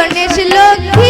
Ganesh Lakshmi